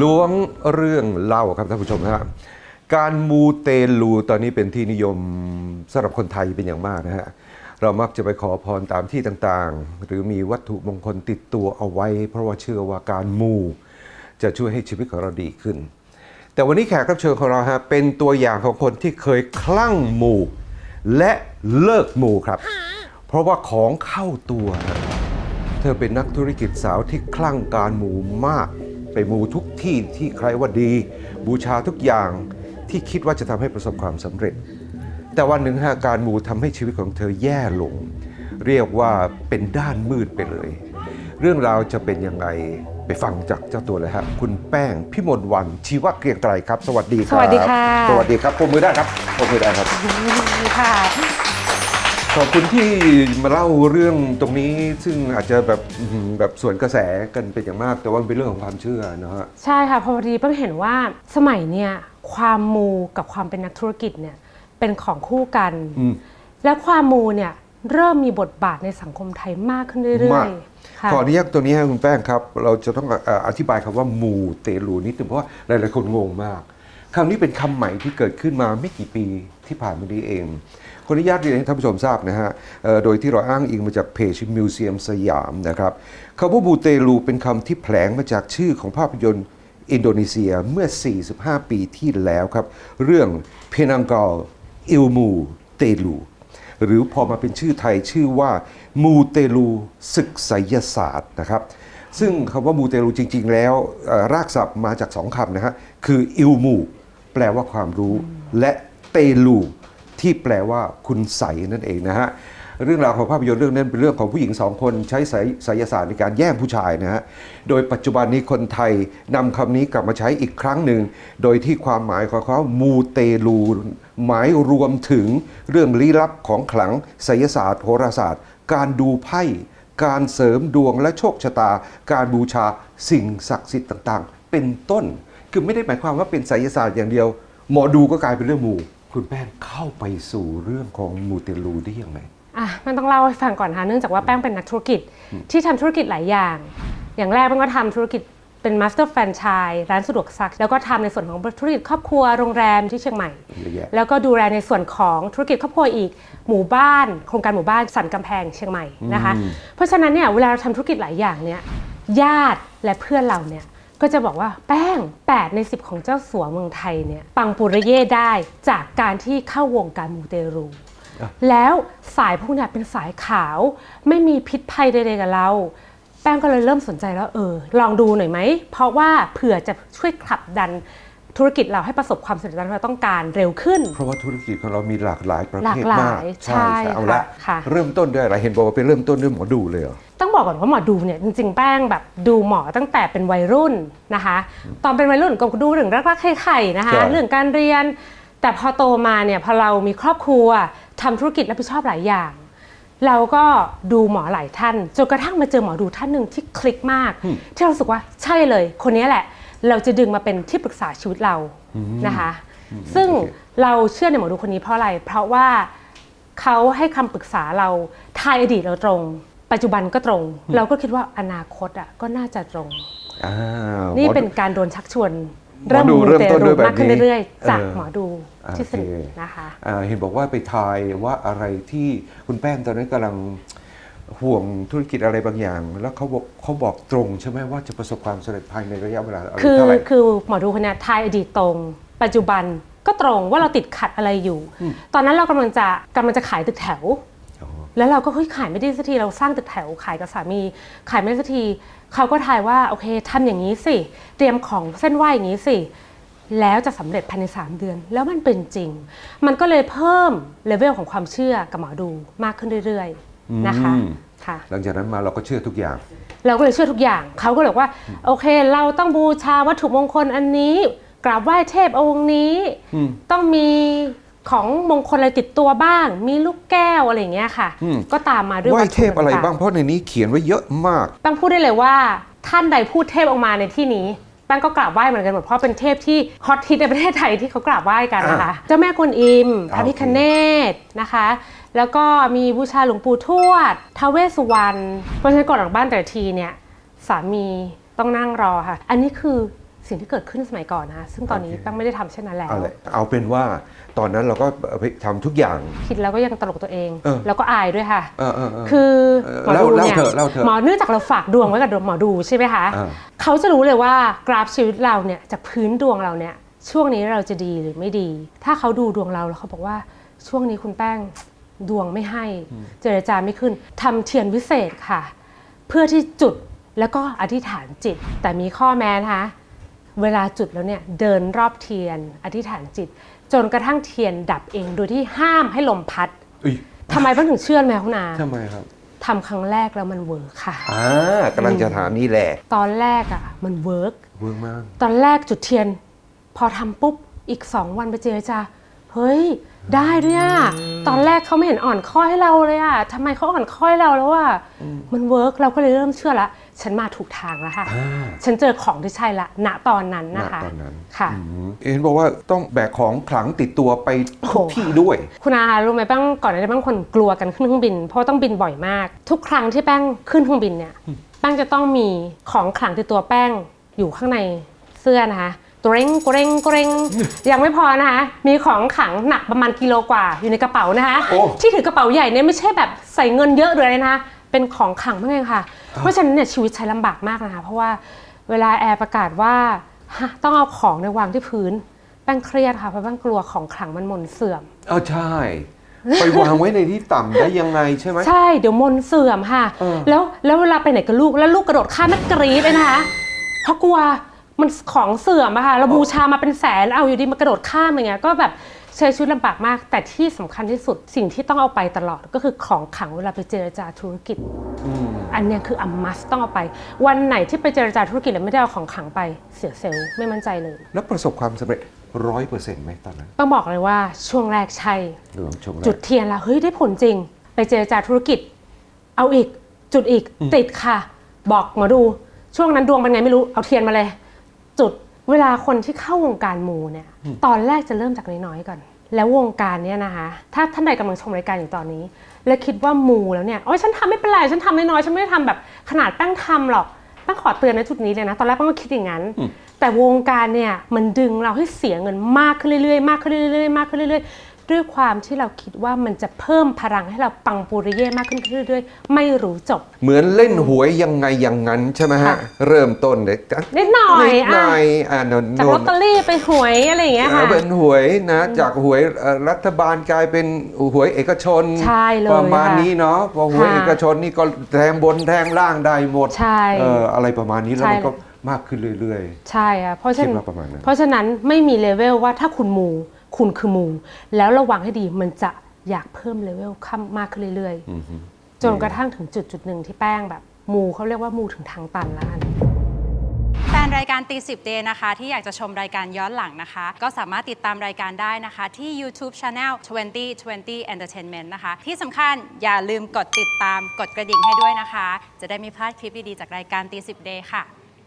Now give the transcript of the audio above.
ล้วงเรื่องเล่าครับท่านผู้ชมครับการมูเตลูตอนนี้เป็นที่นิยมสำหรับคนไทยเป็นอย่างมากนะฮะเรามักจะไปขอพรตามที่ต่างๆ หรือมีวัตถุมงคลติดตัวเอาไว้ เพราะว่าเชื่อว่าการมู จะช่วยให้ชีวิตของเราดีขึ้น แต่วันนี้แขกรับเชิญของเราฮะเป็นตัวอย่างของคนที่เคยคลั่งมูและเลิกมูครับ เพราะว่าของเข้าตัว เธอเป็นนักธุรกิจสาวที่คลั่งการมูมาก ไปมูทุกที่ที่ใครว่าดี บูชาทุกอย่างที่คิดว่าจะทำให้ประสบความสำเร็จ แต่วันหนึ่งฮะการมูทำให้ชีวิตของเธอแย่ลง เรียกว่าเป็นด้านมืดไปเลย เรื่องราวจะเป็นยังไงไปฟังจากเจ้าตัวเลยฮะคุณแป้งพิมลวันชีวะเกรียงไกรครับ สวัสดีครับสวัสดีค่ะ สวัสดีครับปมมือได้ครับปมมือได้ครับ ค่ะ ขอบคุณที่มาเล่าเรื่องตรงนี้ซึ่งอาจจะแบบอื้อหือแบบสวนกระแสกันเป็นอย่างมาก แต่ว่ามันเป็นเรื่องของความเชื่อนะฮะ ใช่ค่ะเพอพอดีเพิ่งเห็นว่าสมัยเนี่ยความมูกับความเป็นนักธุรกิจเนี่ยเป็นของคู่กัน อืมและความมูเนี่ยเริ่มมีบทบาทในสังคมไทยมากขึ้นเรื่มาอกยๆค่ะ ขออนุญาตตัวนี้ให้คุณแป้งครับ เราจะต้องเอ่ออธิบายคำว่ามูเตลูนิดนึงเพราะว่าหลายๆคนงงมาก คำนี้เป็นคำใหม่ที่เกิดขึ้นมาไม่กี่ปีที่ผ่านมานี้เองขออนุญาตเรียนให้ท่านผู้ชมทราบนะฮะโดยที่เราอ้างอิงมาจากเพจมิวเซียมสยามนะครับคำว่ามูเตลูเป็นคำที่แผลงมาจากชื่อของภาพยนตร์อินโดนีเซียเมื่อ 45 ปีที่แล้วครับ เรื่องเพนังกอลอิลมูเตลูหรือพอมาเป็นชื่อไทยชื่อว่ามูเตลูศึกไสยศาสตร์นะครับ ซึ่งคำว่ามูเตลูจริง ๆ แล้วรากศัพท์มาจากสองคำนะฮะคืออิลมู แปลว่าความรู้ และเตลูที่แปลว่าคุณใสนั่นเองนะฮะเรื่องราวของภาพยนตร์เรื่องนั้นเป็นเรื่องของผู้หญิงสองคนใช้ไสยไสยศาสตร์ในการแย่งผู้ชายนะฮะ โดยปัจจุบันนี้คนไทยนำคำนี้กลับมาใช้อีกครั้งหนึ่ง โดยที่ความหมายของเขามูเตลู หมายรวมถึงเรื่องลี้ลับของขลังไสยศาสตร์โหราศาสตร์ การดูไพ่ การเสริมดวงและโชคชะตา การบูชาสิ่งศักดิ์สิทธิ์ต่างๆ เป็นต้น คือไม่ได้หมายความว่าเป็นไสยศาสตร์อย่างเดียว หมอดูก็กลายเป็นเรื่องมูคุณแป้งเข้าไปสู่เรื่องของมูเตลูได้ยังไงอะมันต้องเล่าให้ฟังก่อนค่ะเนื่องจากว่าแป้งเป็นนักธุรกิจที่ทำธุรกิจหลายอย่าง อย่างแรกแป้งก็ทำธุรกิจเป็นมาสเตอร์แฟรนไชส์ร้านสะดวกซัก แล้วก็ทำในส่วนของธุรกิจครอบครัวโรงแรมที่เชียงใหม่เยอะแยะแล้วก็ดูแลในส่วนของธุรกิจครอบครัวอีกหมู่บ้าน โครงการหมู่บ้านสันกำแพงเชียงใหม่นะคะอืมเพราะฉะนั้นเนี่ยเวลาเราทำธุรกิจหลายอย่างเนี่ยญาติและเพื่อนเราเนี่ย ก็จะบอกว่าแป้ง 8 ใน 10 ของเจ้าสัวเมืองไทยเนี่ยปังปุริเย่ได้จากการที่เข้าวงการมูเตรูแล้วสายพวกเนี้ยเป็นสายขาว ไม่มีพิษภัยใดๆกับเรา แป้งก็เลยเริ่มสนใจแล้วเออ ลองดูหน่อยไหม เพราะว่าเผื่อจะช่วยขับดัน ธุรกิจเราให้ประสบความสำเร็จตามที่เราต้องการเร็วขึ้น เพราะว่าธุรกิจของเรามีหลากหลายประหลาเภกทหลายมากใช่เอาละค่ะ เริ่มต้นด้วยอะไรเห็นบอกว่าเป็นเริ่มต้นด้วยหมอดูเลยเหรอ ต้องบอกก่อนว่าหมอดูเนี่ยจริงๆแป้งแบบดูหมอตั้งแต่เป็นวัยรุ่นนะคะ ตอนเป็นวัยรุ่นก็ดูเรื่องรักๆไข่ๆนะคะ ใช่ เรื่องการเรียน แต่พอโตมาเนี่ยพอเรามีครอบครัวทำธุรกิจรับผิดชอบหลายอย่าง เราก็ดูหมอหลายท่านจนกระทั่งมาเจอหมอดูท่านหนึ่งที่คลิกมาก ที่เรารู้สึกว่าใช่เลย คนนี้แหละ เราจะดึงมาเป็นที่ปรึกษาชีวิตเรานะคะ ซึ่งโอเคเราเชื่อในหมอดูคนนี้เพราะอะไร เพราะว่าเขาให้คำปรึกษาเราทายอดีตเราตรง ปัจจุบันก็ตรง เราก็คิดว่าอนาคตอะก็น่าจะตรงอ้าวนี่หมอดูเป็นการโดนชักชวนหมอดูมูเริ่มต้นด้วยแบบมากขึ้นนี้เรื่อยๆจากเออหมอดูที่สนิทโอเคนะคะอ่าเห็นบอกว่าไปทายว่าอะไรที่คุณแป้งตอนนั้นกำลัง ห่วงธุรกิจอะไรบางอย่าง แล้วเขาบอกเขาบอกตรงใช่ไหมว่าจะประสบความสำเร็จภายในระยะเวลาอะไรคือเท่าไหร่ คือหมอดูคนเนี้ยทายอดีตตรง ปัจจุบันก็ตรงว่าเราติดขัดอะไรอยู่ตอนนั้นเรากำลังจะกำลังจะขายตึกแถว อ๋อแล้วเราก็เฮ้ยขายไม่ได้สักทีเราสร้างตึกแถวขายกับสามี ขายไม่ได้สักทีเขาก็ทายว่าโอเคทำอย่างนี้สิ เตรียมของเส้นไหวอย่างนี้สิ แล้วจะสำเร็จภายใน 3 เดือน แล้วมันเป็นจริง มันก็เลยเพิ่มเลเวลของความเชื่อกับหมอดูมากขึ้นเรื่อยๆ นะคะอืมค่ะ หลังจากนั้นมาเราก็เชื่อทุกอย่าง เราก็เลยเชื่อทุกอย่างเขาก็เลยบอกว่า โอเค เราต้องบูชาวัตถุมงคลอันนี้กราบไหว้เทพองค์นี้อืมต้องมีของมงคลอะไรติดตัวบ้าง มีลูกแก้วอะไรอย่างเงี้ยค่ะอืมก็ตามมาด้วยไหว้วัตถุเทพอะไรต่ๆบ้างเพราะในนี้เขียนไว้เยอะมากแป้งพูดได้เลยว่าท่านใดพูดเทพออกมาในที่นี้แป้งก็กราบไหว้เหมือนกันหมดเพราะเป็นเทพที่ฮอตฮิตในประเทศไทยที่เขากราบไหว้กันนะคะ เจ้าแม่กวนอิมพระพิคเนตนะคะ แล้วก็มีบูชาหลวงปู่ทวดท้าวเวสสุวรรณเพราะฉะนั้นก่อนออกบ้านแต่ละทีเนี่ยสามีต้องนั่งรอค่ะ อันนี้คือสิ่งที่เกิดขึ้นสมัยก่อนนะ ซึ่งตอนนี้โอเคแป้งไม่ได้ทำเช่นนั้นแล้ว เอาเลยเอาเป็นว่าตอนนั้นเราก็ทำทุกอย่างคิดแล้วก็ยังตลกตัวเองเออแล้วก็อายด้วยค่ะเออเออเออคือเออหมอดูเล่าเนี่ยเล่าเถอะเล่าเถอะหมอเนื่องจากเราฝากดวงไว้กับหมอดูใช่ไหมคะอ่าเขาจะรู้เลยว่ากราฟชีวิตเราเนี่ยจากพื้นดวงเราเนี่ยช่วงนี้เราจะดีหรือไม่ดี ถ้าเขาดูดวงเราแล้วเขาบอกว่าช่วงนี้คุณแป้ง ดวงไม่ให้ เจรจาไม่ขึ้นทำเทียนวิเศษค่ะ เพื่อที่จุดแล้วก็อธิษฐานจิต แต่มีข้อแม้นะคะเวลาจุดแล้วเนี่ยเดินรอบเทียน อธิษฐานจิต จนกระทั่งเทียนดับเองโดยที่ห้ามให้ลมพัดอุ้ยทำไมเพิ่งถึงเชื่อไหมคุณอาทำไมครับทำครั้งแรกแล้วมันเวิร์คค่ะ อ่ากำลังจะถามนี่แหละตอนแรกอะมันเวิร์ก เวิร์กมาก ตอนแรกจุดเทียน พอทำปุ๊บ อีกสองวันไปเจรจา เฮ้ย ได้ด้วยอะตอนแรกเขาไม่เห็นอ่อนข้อให้เราเลยอะทำไมเขาอ่อนข้อให้เราแล้วอะมันเวิร์กเราก็เลยเริ่มเชื่อละฉันมาถูกทางแล้วค่ะอ่าฉันเจอของที่ใช่ละณตอนนั้นณนะคะตอนนั้นค่ะอืมเห็นบอกว่าต้องแบกของขลังติดตัวไปทุกโอ้ที่ด้วย คุณอารู้ไหมแป้งก่อนหน้านี้แป้งคนกลัวกันขึ้นเครื่องบิน เพราะว่าต้องบินบ่อยมาก ทุกครั้งที่แป้งขึ้นเครื่องบินเนี่ยแป้งจะต้องมีของขลังติดตัวแป้งอยู่ข้างในเสื้อนะคะ เกรงเกรงเกรงยังไม่พอนะคะ มีของขลังหนักประมาณกิโลกว่าอยู่ในกระเป๋านะคะ โอ้ ที่ถือกระเป๋าใหญ่เนี่ยไม่ใช่แบบใส่เงินเยอะหรืออะไรนะคะเป็นของขลังมากเลยค่ะ เพราะฉะนั้นเนี่ยชีวิตใช้ลำบากมากนะคะ เพราะว่าเวลาแอร์ประกาศว่าฮะต้องเอาของในยวางที่พื้นแป้งเครียดค่ะเพราะแป้งกลัวของขลังมันหมนเสื่อม เออใช่ ไปวางไว้ในที่ต่ำได้ยังไงใช่ไหม ใช่เดี๋ยวมนต์เสื่อมค่ะ เออ แล้วแล้วเวลาไปไหนกับลูกแล้วลูกกระโดดข้ามแม่กรี๊ดเลยนะคะเพราะกลัว มันของเสื่อมอะค่ะเราบูชามาเป็นแสนเอาอยู่ดีมากระโดดข้ามอย่างเงี้ยก็แบบใช้ชีวิตลำบากมาก แต่ที่สำคัญที่สุดสิ่งที่ต้องเอาไปตลอดก็คือของขลังเวลาไปเจรจาธุรกิจอืมอันเนี้ยคืออัมมัสต้องเอาไป วันไหนที่ไปเจรจาธุรกิจแล้วไม่ได้เอาของขลังไปเสียเซลล์ไม่มั่นใจเลย แล้วประสบความสำเร็จร้อยเปอร์เซ็นต์ไหมตอนนั้นต้องบอกเลยว่าช่วงแรกใช่หรือช่วงแรจุดกเทียนแล้วเฮ้ยได้ผลจริง ไปเจรจาธุรกิจ เอาอีกจุดอีกติดค่ะ บอกหมอดูช่วงนั้นดวงเป็นไงไม่รู้เอาเทียนมาเลย จุดเวลาคนที่เข้าวงการมูเนี่ยตอนแรกจะเริ่มจากน้อยๆก่อน แล้ววงการเนี้ยนะคะถ้าท่านใดกำลังชมรายการอยู่ตอนนี้ และคิดว่ามูแล้วเนี่ยโอ้ยฉันทำไม่เป็นไรฉันทำน้อยๆฉันไม่ได้ทำแบบขนาดแป้งทำหรอกแป้งขอเตือนในจุดนี้เลยนะ ตอนแรกแป้งก็คิดอย่างนั้น แต่วงการเนี่ยมันดึงเราให้เสียเงินมากขึ้นเรื่อยๆมากขึ้นเรื่อยๆมากขึ้นเรื่อยๆ ด้วยความที่เราคิดว่ามันจะเพิ่มพลังให้เราปังปูริเย่มากขึ้นเรื่อยๆไม่รู้จบ เหมือนเล่นหวยยังไงอย่างนั้นใช่ไหมฮะ ค่ะ เริ่มต้นเลยนิดหน่อยนิดหอะน่อยอ่าโนนจากโนลอนตเตอรี่ไปหวยอะไรอย่างเงี้ยอ่าค่ะ เป็นหวยนะ จากหวยเอ่อรัฐบาลกลายเป็นหวยเอกชนใช่เลยประมาณค่ะนี้เนาะพอหวยค่ะเอกชนนี่ก็แทงบนแทงล่างได้หมดใช่เอ่ออะไรประมาณนี้แล้วใช่ มันก็มากขึ้นเรื่อย ใช่ค่ะเพราะฉะคินั้ดนว่าประมาณนั้น เพราะฉะนั้นไม่มีเลเวลว่าถ้าคุณมู คุณคือมู แล้วระวังให้ดีมันจะอยากเพิ่มเลเวลข้ามมากขึ้นเรื่อยๆอือฮึๆจนกระทั่งถึงจุดจุดหนึ่งที่แป้งแบบ มูเขาเรียกว่ามูถึงทางตันแล้วกันแฟนรายการตีสิบเดนะคะ ที่อยากจะชมรายการย้อนหลังนะคะ ก็สามารถติดตามรายการได้นะคะ ที่ YouTube Channel 2020 Entertainment นะคะ ที่สำคัญอย่าลืมกดติดตามกดกระดิ่งให้ด้วยนะคะ จะได้ไม่พลาดคลิปดีๆจากรายการตีสิบเดค่ะ